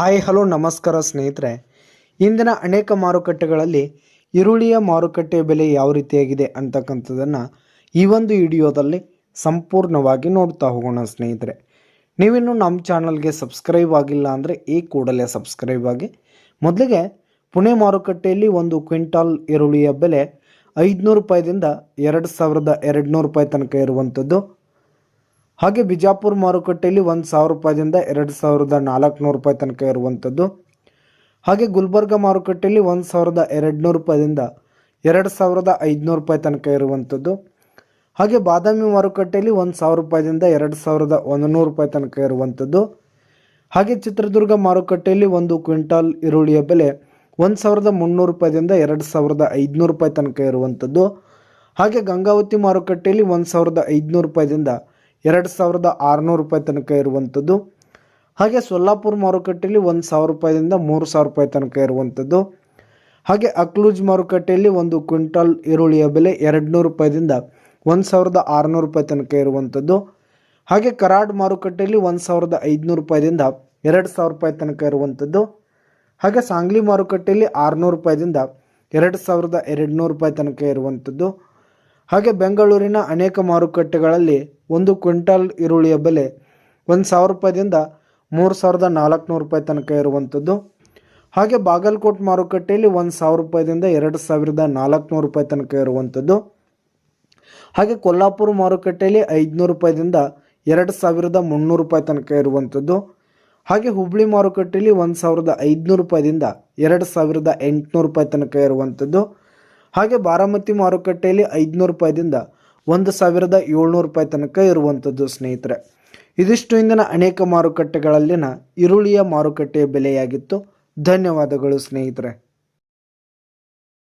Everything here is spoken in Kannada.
ಹಾಯ್, ಹಲೋ, ನಮಸ್ಕಾರ ಸ್ನೇಹಿತರೆ. ಇಂದಿನ ಅನೇಕ ಮಾರುಕಟ್ಟೆಗಳಲ್ಲಿ ಈರುಳ್ಳಿಯ ಮಾರುಕಟ್ಟೆ ಬೆಲೆ ಯಾವ ರೀತಿಯಾಗಿದೆ ಅಂತಕ್ಕಂಥದ್ದನ್ನು ಈ ಒಂದು ವಿಡಿಯೋದಲ್ಲಿ ಸಂಪೂರ್ಣವಾಗಿ ನೋಡ್ತಾ ಹೋಗೋಣ ಸ್ನೇಹಿತರೆ. ನೀವಿನ್ನೂ ನಮ್ಮ ಚಾನಲ್ಗೆ ಸಬ್ಸ್ಕ್ರೈಬ್ ಆಗಿಲ್ಲ ಅಂದರೆ ಈ ಕೂಡಲೇ ಸಬ್ಸ್ಕ್ರೈಬ್ ಆಗಿ. ಮೊದಲಿಗೆ ಪುಣೆ ಮಾರುಕಟ್ಟೆಯಲ್ಲಿ ಒಂದು ಕ್ವಿಂಟಾಲ್ ಈರುಳ್ಳಿಯ ಬೆಲೆ ಐದುನೂರು ರೂಪಾಯಿದಿಂದ ಎರಡು ಸಾವಿರದ ಎರಡು ರೂಪಾಯಿ ತನಕ ಇರುವಂಥದ್ದು. ಹಾಗೆ ಬಿಜಾಪುರ ಮಾರುಕಟ್ಟೆಯಲ್ಲಿ ಒಂದು ಸಾವಿರ ರೂಪಾಯಿದಿಂದ ಎರಡು ಸಾವಿರದ ನಾಲ್ಕುನೂರು ರೂಪಾಯಿ ತನಕ ಇರುವಂಥದ್ದು ಹಾಗೆ ಗುಲ್ಬರ್ಗ ಮಾರುಕಟ್ಟೆಯಲ್ಲಿ ಒಂದು ಸಾವಿರದ ಎರಡುನೂರು ರೂಪಾಯಿಂದ ಎರಡು ಸಾವಿರದ ಐದುನೂರು ರೂಪಾಯಿ ತನಕ ಇರುವಂಥದ್ದು ಹಾಗೆ ಬಾದಾಮಿ ಮಾರುಕಟ್ಟೆಯಲ್ಲಿ ಒಂದು ಸಾವಿರ ರೂಪಾಯಿದಿಂದ ಎರಡು ಸಾವಿರದ ಒಂದು ನೂರು ರೂಪಾಯಿ ತನಕ ಇರುವಂಥದ್ದು ಹಾಗೆ ಚಿತ್ರದುರ್ಗ ಮಾರುಕಟ್ಟೆಯಲ್ಲಿ ಒಂದು ಕ್ವಿಂಟಾಲ್ ಈರುಳ್ಳಿಯ ಬೆಲೆ ಒಂದು ಸಾವಿರದ ಮುನ್ನೂರು ರೂಪಾಯಿದಿಂದ ಎರಡು ಸಾವಿರದ ಐದುನೂರು ರೂಪಾಯಿ ತನಕ ಇರುವಂಥದ್ದು ಹಾಗೆ ಗಂಗಾವತಿ ಮಾರುಕಟ್ಟೆಯಲ್ಲಿ ಒಂದು ಸಾವಿರದ ಐದುನೂರು ರೂಪಾಯಿದಿಂದ ಎರಡು ಸಾವಿರದ ಆರುನೂರು ರೂಪಾಯಿ ತನಕ ಇರುವಂಥದ್ದು. ಹಾಗೆ ಸೊಲ್ಲಾಪುರ ಮಾರುಕಟ್ಟೆಯಲ್ಲಿ ಒಂದು ಸಾವಿರ ರೂಪಾಯಿದಿಂದ ಮೂರು ಸಾವಿರ ರೂಪಾಯಿ ತನಕ ಇರುವಂಥದ್ದು. ಹಾಗೆ ಅಕ್ಲೂಜ್ ಮಾರುಕಟ್ಟೆಯಲ್ಲಿ ಒಂದು ಕ್ವಿಂಟಾಲ್ ಈರುಳ್ಳಿಯ ಬೆಲೆ ಎರಡುನೂರು ರೂಪಾಯಿದಿಂದ ಒಂದು ಸಾವಿರದ ಆರುನೂರು ರೂಪಾಯಿ ತನಕ ಇರುವಂಥದ್ದು. ಹಾಗೆ ಕರಾಡ್ ಮಾರುಕಟ್ಟೆಯಲ್ಲಿ ಒಂದು ಸಾವಿರದ ಐದುನೂರು ರೂಪಾಯಿದಿಂದ ಎರಡು ಸಾವಿರ ರೂಪಾಯಿ ತನಕ ಇರುವಂಥದ್ದು. ಹಾಗೆ ಸಾಂಗ್ಲಿ ಮಾರುಕಟ್ಟೆಯಲ್ಲಿ ಆರುನೂರು ರೂಪಾಯಿದಿಂದ ಎರಡು ಸಾವಿರದ ಎರಡುನೂರು ರೂಪಾಯಿ ತನಕ ಇರುವಂಥದ್ದು. ಹಾಗೆ ಬೆಂಗಳೂರಿನ ಅನೇಕ ಮಾರುಕಟ್ಟೆಗಳಲ್ಲಿ ಒಂದು ಕ್ವಿಂಟಾಲ್ ಈರುಳ್ಳಿಯ ಬೆಲೆ ಒಂದು ಸಾವಿರ ರೂಪಾಯಿದಿಂದ ಮೂರು ಸಾವಿರದ ನಾಲ್ಕುನೂರು ರೂಪಾಯಿ ತನಕ ಇರುವಂಥದ್ದು. ಹಾಗೆ ಬಾಗಲಕೋಟ್ ಮಾರುಕಟ್ಟೆಯಲ್ಲಿ ಒಂದು ಸಾವಿರ ರೂಪಾಯಿದಿಂದ ಎರಡು ಸಾವಿರದ ನಾಲ್ಕುನೂರು ರೂಪಾಯಿ ತನಕ ಇರುವಂಥದ್ದು. ಹಾಗೆ ಕೊಲ್ಲಾಪುರ ಮಾರುಕಟ್ಟೆಯಲ್ಲಿ ಐದುನೂರು ರೂಪಾಯಿದಿಂದ ಎರಡು ಸಾವಿರದ ಮುನ್ನೂರು ರೂಪಾಯಿ ತನಕ ಇರುವಂಥದ್ದು. ಹಾಗೆ ಹುಬ್ಳಿ ಮಾರುಕಟ್ಟೆಯಲ್ಲಿ ಒಂದು ಸಾವಿರದ ಐದುನೂರು ರೂಪಾಯಿದಿಂದ ಎರಡು ಸಾವಿರದ ಎಂಟುನೂರು ರೂಪಾಯಿ ತನಕ ಇರುವಂಥದ್ದು. ಹಾಗೆ ಬಾರಾಮತಿ ಮಾರುಕಟ್ಟೆಯಲ್ಲಿ ಐದುನೂರು ರೂಪಾಯಿದಿಂದ ಒಂದು ಸಾವಿರದ ಏಳ್ನೂರು ರೂಪಾಯಿ ತನಕ ಇರುವಂಥದ್ದು ಸ್ನೇಹಿತರೆ. ಇದಿಷ್ಟು ಇಂದಿನ ಅನೇಕ ಮಾರುಕಟ್ಟೆಗಳಲ್ಲಿನ ಈರುಳ್ಳಿಯ ಮಾರುಕಟ್ಟೆಯ ಬೆಲೆಯಾಗಿತ್ತು. ಧನ್ಯವಾದಗಳು ಸ್ನೇಹಿತರೆ.